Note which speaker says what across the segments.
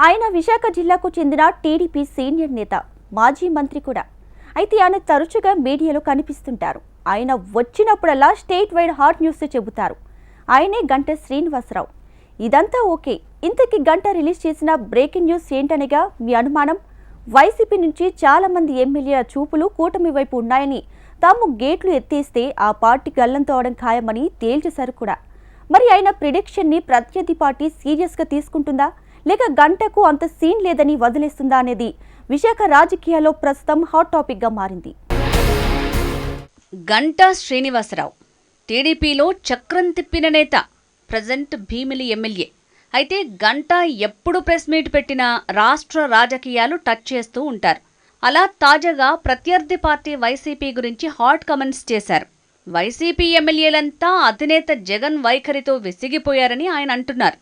Speaker 1: ఆయన విశాఖ జిల్లాకు చెందిన టీడీపీ సీనియర్ నేత మాజీ మంత్రి కూడా. అయితే ఆయన తరచుగా మీడియాలో కనిపిస్తుంటారు. ఆయన వచ్చినప్పుడల్లా స్టేట్ వైడ్ హాట్ న్యూస్ చెబుతారు. ఆయనే గంట శ్రీనివాసరావు. ఇదంతా ఓకే. ఇంతకీ గంట రిలీజ్ చేసిన బ్రేకింగ్ న్యూస్ ఏంటనగా మీ అనుమానం? వైసీపీ నుంచి చాలా మంది ఎమ్మెల్యేల చూపులు కూటమి వైపు ఉన్నాయని తాము గేట్లు ఎత్తేస్తే ఆ పార్టీ గల్లంతో అవడం ఖాయమని తేల్చేశారు కూడా. మరి ఆయన ప్రిడిక్షన్ని ప్రత్యర్థి పార్టీ సీరియస్గా తీసుకుంటుందా? లేక గంటకు అంత సీన్ లేదని వదిలేస్తుందా అనేది విశాఖ రాజకీయాల్లో ప్రస్తుతం హాట్ టాపిక్గా మారింది.
Speaker 2: గంటా శ్రీనివాసరావు టీడీపీలో చక్రం తిప్పిన నేత ప్రజెంట్ భీమిలి ఎమ్మెల్యే. అయితే గంటా ఎప్పుడు ప్రెస్ మీట్ పెట్టినా రాష్ట్ర రాజకీయాలు టచ్ చేస్తూ ఉంటారు. అలా తాజాగా ప్రత్యర్థి పార్టీ వైసీపీ గురించి హాట్ కమెంట్స్ చేశారు. వైసీపీ ఎమ్మెల్యేలంతా అధినేత జగన్ వైఖరితో విసిగిపోయారని ఆయన అంటున్నారు.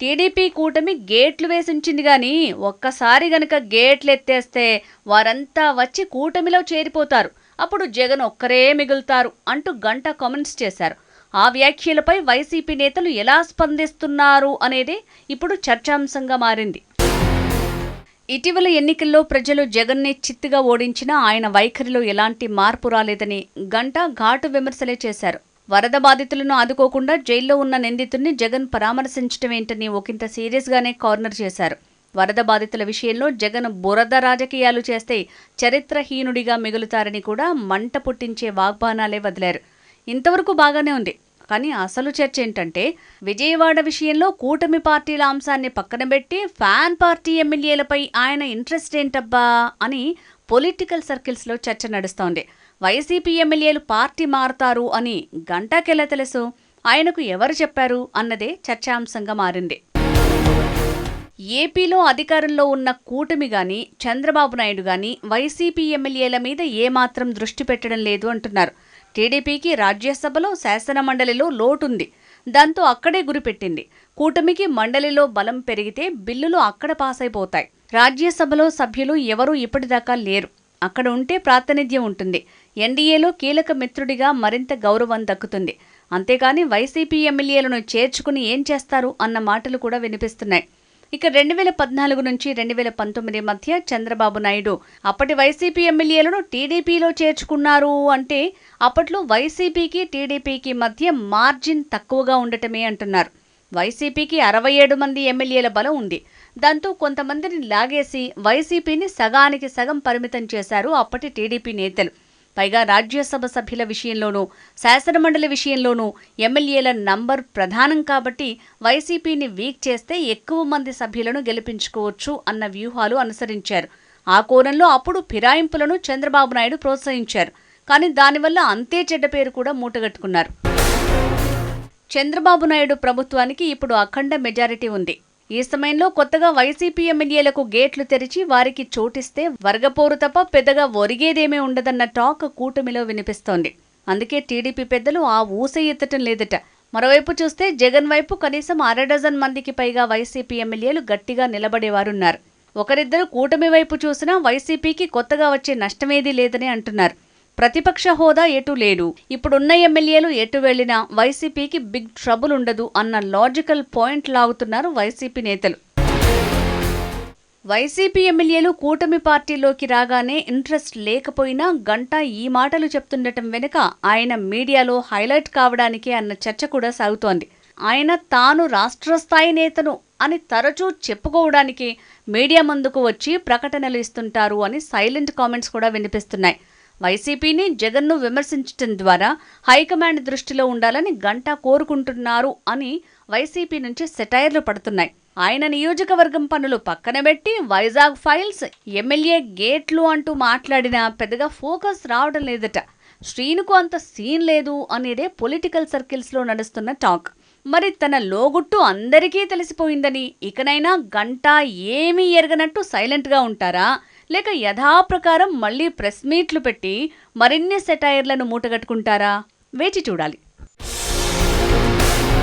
Speaker 2: టీడీపీ కూటమి గేట్లు వేసించింది కానీ గాని ఒక్కసారి గనక గేట్లు ఎత్తేస్తే వారంతా వచ్చి కూటమిలో చేరిపోతారు. అప్పుడు జగన్ ఒక్కరే మిగులుతారు అంటూ గంట కామెంట్స్ చేశారు. ఆ వ్యాఖ్యలపై వైసీపీ నేతలు ఎలా స్పందిస్తున్నారు అనేది ఇప్పుడు చర్చాంశంగా మారింది. ఇటీవల ఎన్నికల్లో ప్రజలు జగన్ని చిత్తుగా ఓడించినా ఆయన వైఖరిలో ఎలాంటి మార్పు రాలేదని గంట ఘాటు విమర్శలే చేశారు. వరద బాధితులను ఆదుకోకుండా జైల్లో ఉన్న నిందితుడిని జగన్ పరామర్శించడం ఏంటని ఒకంత సీరియస్గానే కార్నర్ చేశారు. వరద బాధితుల విషయంలో జగన్ బురద రాజకీయాలు చేస్తే చరిత్రహీనుడిగా మిగులుతారని కూడా మంట పుట్టించే వాగ్బానాలే వదిలారు. ఇంతవరకు బాగానే ఉంది. కానీ అసలు చర్చ ఏంటంటే విజయవాడ విషయంలో కూటమి పార్టీల అంశాన్ని పక్కన పెట్టి ఫ్యాన్ పార్టీ ఎమ్మెల్యేలపై ఆయన ఇంట్రెస్ట్ ఏంటబ్బా అని పొలిటికల్ సర్కిల్స్లో చర్చ నడుస్తోంది. వైసీపీ ఎమ్మెల్యేలు పార్టీ మారుతారు అని గంటాకెలా తెలుసు? ఆయనకు ఎవరు చెప్పారు? అన్నదే చర్చాంశంగా మారింది. ఏపీలో అధికారంలో ఉన్న కూటమి గాని చంద్రబాబు నాయుడు గాని వైసీపీ ఎమ్మెల్యేల మీద ఏమాత్రం దృష్టి పెట్టడం లేదు అంటున్నారు. టీడీపీకి రాజ్యసభలో శాసనమండలిలో లోటుంది. దాంతో అక్కడే గురిపెట్టింది. కూటమికి మండలిలో బలం పెరిగితే బిల్లులు అక్కడ పాస్ అయిపోతాయి రాజ్యసభలో సభ్యులు ఎవరూ ఇప్పటిదాకా లేరు. అక్కడ ఉంటే ప్రాతినిధ్యం ఉంటుంది. ఎన్డీఏలో కీలక మిత్రుడిగా మరింత గౌరవం దక్కుతుంది. అంతేకాని వైసీపీ ఎమ్మెల్యేలను చేర్చుకుని ఏం చేస్తారు అన్న మాటలు కూడా వినిపిస్తున్నాయి. ఇక రెండు వేల పద్నాలుగు నుంచి రెండు వేల పంతొమ్మిది మధ్య చంద్రబాబు నాయుడు అప్పటి వైసీపీ ఎమ్మెల్యేలను టీడీపీలో చేర్చుకున్నారు అంటే అప్పట్లో వైసీపీకి టీడీపీకి మధ్య మార్జిన్ తక్కువగా ఉండటమే అంటున్నారు. వైసీపీకి అరవై ఏడు మంది ఎమ్మెల్యేల బలం ఉంది. దాంతో కొంతమందిని లాగేసి వైసీపీని సగానికి సగం పరిమితం చేశారు అప్పటి టీడీపీ నేతలు. పైగా రాజ్యసభ సభ్యుల విషయంలోనూ శాసనమండలి విషయంలోనూ ఎమ్మెల్యేల నంబర్ ప్రధానం కాబట్టి వైసీపీని వీక్ చేస్తే ఎక్కువ మంది సభ్యులను గెలిపించుకోవచ్చు అన్న వ్యూహాలు అనుసరించారు. ఆ కోణంలో అప్పుడు ఫిరాయింపులను చంద్రబాబు నాయుడు ప్రోత్సహించారు. కానీ దానివల్ల అంతే చెడ్డ పేరు కూడా మూటగట్టుకున్నారు. చంద్రబాబు నాయుడు ప్రభుత్వానికి ఇప్పుడు అఖండ మెజారిటీ ఉంది. ఈ సమయంలో కొత్తగా వైసీపీ ఎమ్మెల్యేలకు గేట్లు తెరిచి వారికి చోటిస్తే వర్గపోరు తప్ప పెద్దగా ఒరిగేదేమీ ఉండదన్న టాక్ కూటమిలో వినిపిస్తోంది. అందుకే టీడీపీ పెద్దలు ఆ ఊస ఎత్తటం లేదట. మరోవైపు చూస్తే జగన్ వైపు కనీసం అర డజన్ మందికి పైగా వైసీపీ ఎమ్మెల్యేలు గట్టిగా నిలబడేవారున్నారు. ఒకరిద్దరు కూటమి వైపు చూసినా వైసీపీకి కొత్తగా వచ్చే నష్టమేదీ లేదని అంటున్నారు. ప్రతిపక్ష హోదా ఎటు లేదు. ఇప్పుడున్న ఎమ్మెల్యేలు ఎటు వెళ్ళినా వైసీపీకి బిగ్ ట్రబుల్ ఉండదు అన్న లాజికల్ పాయింట్ లాగుతున్నారు వైసీపీ నేతలు. వైసీపీ ఎమ్మెల్యేలు కూటమి పార్టీలోకి రాగానే ఇంట్రెస్ట్ లేకపోయినా గంట ఈ మాటలు చెప్తుండటం వెనుక ఆయన మీడియాలో హైలైట్ కావడానికే అన్న చర్చ కూడా సాగుతోంది. ఆయన తాను రాష్ట్ర స్థాయి నేతను అని తరచూ చెప్పుకోవడానికి మీడియా ముందుకు వచ్చి ప్రకటనలు ఇస్తుంటారు అని సైలెంట్ కామెంట్స్ కూడా వినిపిస్తున్నాయి. వైసీపీని జగన్ను విమర్శించడం ద్వారా హైకమాండ్ దృష్టిలో ఉండాలని గంటా కోరుకుంటున్నారు అని వైసీపీ నుంచి సెటైర్లు పడుతున్నాయి. ఆయన నియోజకవర్గం పనులు పక్కన పెట్టి వైజాగ్ ఫైల్స్ ఎమ్మెల్యే గేట్లు అంటూ మాట్లాడినా పెద్దగా ఫోకస్ రావడం లేదట. శ్రీనుకు అంత సీన్ లేదు అనేదే పొలిటికల్ సర్కిల్స్లో నడుస్తున్న టాక్. మరి తన లోగుట్టు అందరికీ తెలిసిపోయిందని ఇకనైనా గంటా ఏమీ ఎరగనట్టు సైలెంట్గా ఉంటారా? లేక యథాప్రకారం మళ్ళీ ప్రెస్ మీట్లు పెట్టి మరిన్ని సెటైర్లను మూటగట్టుకుంటారా? వేచి చూడాలి.